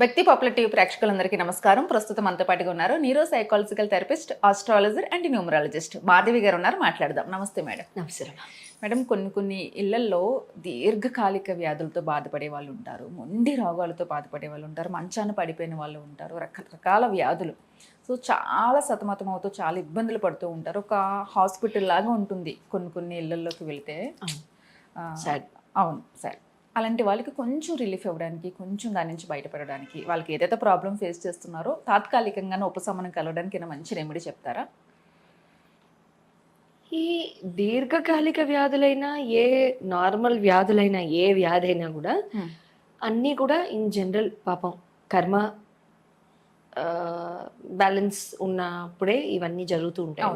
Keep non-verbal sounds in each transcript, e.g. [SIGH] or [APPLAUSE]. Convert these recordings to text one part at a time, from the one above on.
వ్యక్తి popular TV ప్రేక్షకులందరికీ నమస్కారం. ప్రస్తుతం మనతో పాటుగా ఉన్నారు neuro psychological therapist astrologer and numerologist Madhavi garu ఉన్నారు. మాట్లాడదాం. నమస్తే మేడం. నమస్కారం. మేడం కొన్ని కొన్ని ఇళ్ళల్లో దీర్ఘకాలిక వ్యాధులతో బాధపడే వాళ్ళు ఉంటారు మొండి రోగాలతో బాధపడే వాళ్ళు ఉంటారు మంచాన పడిపోయిన వాళ్ళు ఉంటారు రకరకాల వ్యాధులు. సో చాలా సతమతం అవుతూ చాలా ఇబ్బందులు పడుతూ ఉంటారు. ఒక హాస్పిటల్ లాగా ఉంటుంది కొన్ని కొన్ని ఇళ్ళలోకి వెళ్తే. అవును. సరే అలాంటి వాళ్ళకి కొంచెం రిలీఫ్ ఇవ్వడానికి కొంచెం దాని నుంచి బయటపడడానికి వాళ్ళకి ఏదైతే ప్రాబ్లం ఫేస్ చేస్తున్నారో తాత్కాలికంగానే ఉపశమనం కలవడానికి మంచి రెమెడీ చెప్తారా ఈ దీర్ఘకాలిక వ్యాధులైనా ఏ నార్మల్ వ్యాధులైనా ఏ వ్యాధి అయినా కూడా. అన్నీ కూడా ఇన్ జనరల్ పాపం కర్మ బ్యాలెన్స్ ఉన్నప్పుడే ఇవన్నీ జరుగుతూ ఉంటాయి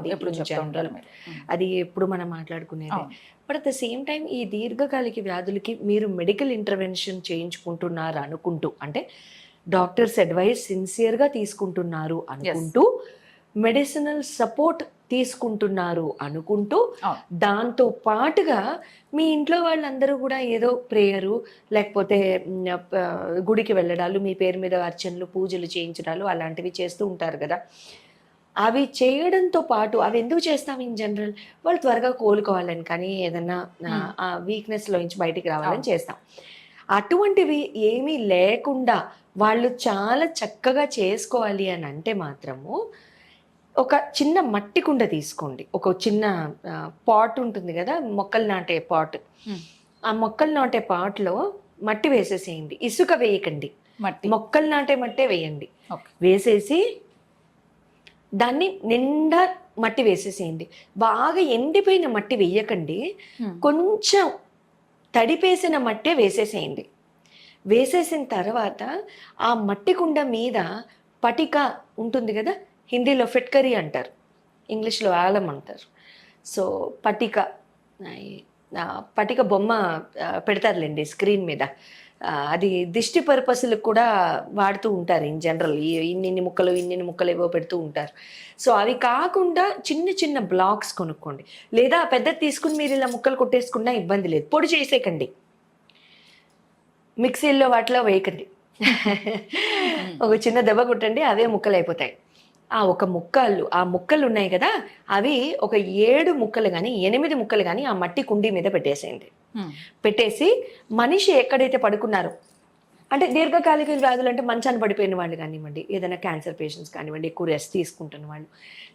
మీరు ఉమ్. అది ఎప్పుడు మనం మాట్లాడుకునేది. But at the same time ఈ దీర్ఘకాలిక వ్యాధులకి మీరు మెడికల్ ఇంటర్వెన్షన్ చేయించుకుంటున్నారు అనుకుంటూ అంటే డాక్టర్స్ అడ్వైస్ సిన్సియర్గా తీసుకుంటున్నారు అనుకుంటూ మెడిసినల్ సపోర్ట్ తీసుకుంటున్నారు అనుకుంటూ. దాంతో పాటుగా మీ ఇంట్లో వాళ్ళందరూ కూడా ఏదో ప్రేయరు లేకపోతే గుడికి వెళ్ళడాలు మీ పేరు మీద అర్చనలు పూజలు చేయించడాలు అలాంటివి చేస్తూ ఉంటారు కదా అవి చేయడంతో పాటు అవి ఎందుకు చేస్తాం ఇన్ జనరల్ వాళ్ళు త్వరగా కోలుకోవాలని కానీ ఏదన్నా వీక్నెస్లో నుంచి బయటికి రావాలని. చేస్తాం అటువంటివి ఏమీ లేకుండా వాళ్ళు చాలా చక్కగా చేసుకోవాలి అని అంటే మాత్రము ఒక చిన్న మట్టి కుండ తీసుకోండి. ఒక చిన్న పాట్ ఉంటుంది కదా మొక్కలు నాటే పాట్. ఆ మొక్కలు నాటే పాట్లో మట్టి వేసేసేయండి. ఇసుక వేయకండి. మట్టి. మొక్కలు నాటే మట్టే వేయండి. వేసేసి దాన్ని నిండా మట్టి వేసేసేయండి. బాగా ఎండిపోయిన మట్టి వేయకండి. కొంచెం తడిపేసిన మట్టే వేసేసేయండి. వేసేసిన తర్వాత ఆ మట్టి కుండ మీద పటిక ఉంటుంది కదా హిందీలో ఫిట్కరీ అంటారు ఇంగ్లీష్లో ఆలం అంటారు. సో పటిక పటిక బొమ్మ పెడతారులేండి స్క్రీన్ మీద. అది దిష్టి పర్పస్లకు కూడా వాడుతూ ఉంటారు ఇన్ జనరల్. ఇన్నిన్ని ముక్కలు ఇన్నిన్ని ముక్కలు ఏవో పెడుతూ ఉంటారు. సో అవి కాకుండా చిన్న చిన్న బ్లాక్స్ కొనుక్కోండి. లేదా పెద్దది తీసుకుని మీరు ఇలా ముక్కలు కొట్టేసుకున్నా ఇబ్బంది లేదు. పొడి చేసేయకండి. మిక్సీల్లో వాటిలో వేయకండి. ఒక చిన్న దెబ్బ కొట్టండి అవే ముక్కలు అయిపోతాయి ఆ ఒక ముక్కలు ఆ ముక్కలు ఉన్నాయి కదా అవి ఒక ఏడు ముక్కలు కానీ ఎనిమిది ముక్కలు కానీ ఆ మట్టి కుండీ మీద పెట్టేసేయండి. పెట్టేసి మనిషి ఎక్కడైతే పడుకున్నారో అంటే దీర్ఘకాలిక వ్యాధులు అంటే మంచాన్ని పడిపోయిన వాళ్ళు కానివ్వండి ఏదైనా క్యాన్సర్ పేషెంట్స్ కానివ్వండి ఎక్కువ రెస్ట్ తీసుకుంటున్న వాళ్ళు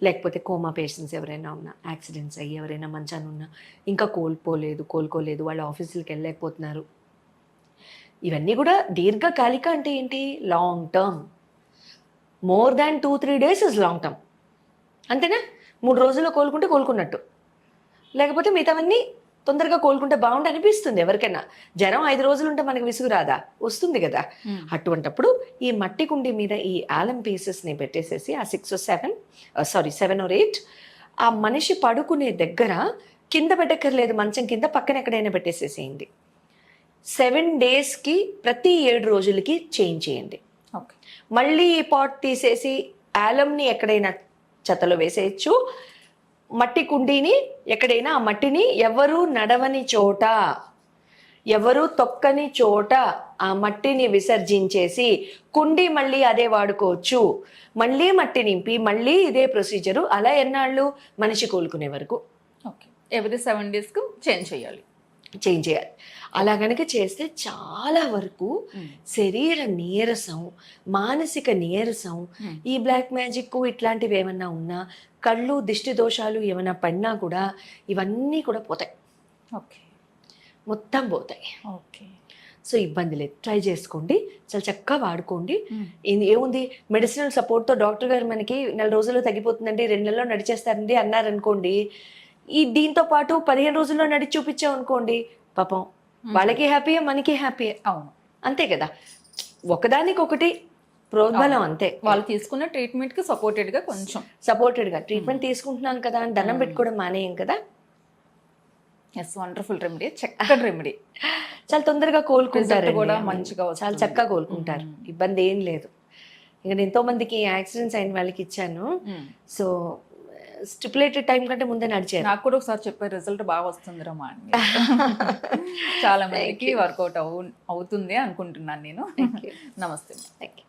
లేకపోతే కోమా పేషెంట్స్ ఎవరైనా ఉన్నా యాక్సిడెంట్స్ అయ్యి ఎవరైనా మంచాన్ని ఉన్నా ఇంకా కోల్పోలేదు కోలుకోలేదు వాళ్ళు ఆఫీసులకు వెళ్ళలేకపోతున్నారు. ఇవన్నీ కూడా దీర్ఘకాలిక అంటే ఏంటి? Long term more than two three days is long term అంతేనా? మూడు రోజుల్లో కోలుకుంటే కోలుకున్నట్టు. లేకపోతే మిగతావన్నీ తొందరగా కోలుకుంటే బాగుండి అనిపిస్తుంది ఎవరికైనా. జ్వరం ఐదు రోజులు ఉంటే మనకి విసుగు రాదా? వస్తుంది కదా. ఉమ్. అటువంటప్పుడు ఈ మట్టి కుండి మీద ఈ ఆలం పీసెస్ని పెట్టేసేసి ఆ six seven sorry seven or eight ఆ మనిషి పడుకునే దగ్గర కింద పెట్టక్కర్లేదు మంచం కింద పక్కన ఎక్కడైనా పెట్టేసేసేయండి. సెవెన్ డేస్కి ప్రతి ఏడు రోజులకి చేంజ్ చేయండి మళ్ళీ ఈ పాట్ తీసేసి యాలమ్ని ఎక్కడైనా చెత్తలో వేసేయచ్చు. మట్టి కుండీని ఎక్కడైనా ఆ మట్టిని ఎవరు నడవని చోట ఎవరు తొక్కని చోట ఆ మట్టిని విసర్జించేసి కుండీ మళ్ళీ అదే వాడుకోవచ్చు. మళ్ళీ మట్టి నింపి మళ్ళీ ఇదే ప్రొసీజరు. అలా ఎన్నాళ్ళు మనిషి కోలుకునే వరకు. ఓకే. ఎవ్రీ సెవెన్ డేస్కు చేంజ్ చేయాలి. చేంజ్ చేయాలి. అలా కనుక చేస్తే చాలా వరకు. శరీర నీరసం మానసిక నీరసం. ఈ బ్లాక్ మ్యాజిక్ ఇట్లాంటివి ఏమన్నా ఉన్నా కళ్ళు దిష్టి దోషాలు ఏమైనా పడినా కూడా ఇవన్నీ కూడా పోతాయి. ఓకే. మొత్తం పోతాయి. ఓకే. సో ఇబ్బంది లేదు. ట్రై చేసుకోండి. చాలా చక్కగా వాడుకోండి. ఏముంది? మెడిసినల్ సపోర్ట్తో డాక్టర్ గారు మనకి నెల రోజుల్లో తగ్గిపోతుందండి రెండు నెలల్లో నడిచేస్తారండి అన్నారనుకోండి ఈ దీంతో పాటు పదిహేను రోజుల్లో నడిచి చూపించాం అనుకోండి పాపం వాళ్ళకి హ్యాపీయే మనకి హ్యాపీయే అవును. అంతే కదా. ఒకదానికొకటి ప్రోద్బలం అంతే. వాళ్ళు తీసుకున్న ట్రీట్మెంట్కి సపోర్టెడ్గా కొంచెం. సపోర్టెడ్గా ట్రీట్మెంట్ తీసుకుంటున్నాం కదా అని దండం. పెట్టుకోవడం మానేయం కదా. ఎస్ వండర్ఫుల్ రెమెడీ చక్కటి [LAUGHS] రెమెడీ చాలా తొందరగా కోలుకుంటారు కూడా మంచిగా చాలా. చక్కగా కోలుకుంటారు. ఇబ్బంది ఏం లేదు. ఇంకా ఎంతో మందికి యాక్సిడెంట్స్ అయిన వాళ్ళకి ఇచ్చాను. సో స్టిపులేటెడ్ టైం కంటే ముందే నడిచారు. నాకు కూడా ఒకసారి చెప్పే రిజల్ట్ బాగా వస్తుంది రమ్మా అని చాలా మందికి వర్కౌట్ అవు అవుతుంది అనుకుంటున్నాను నేను. నమస్తే. Thank you.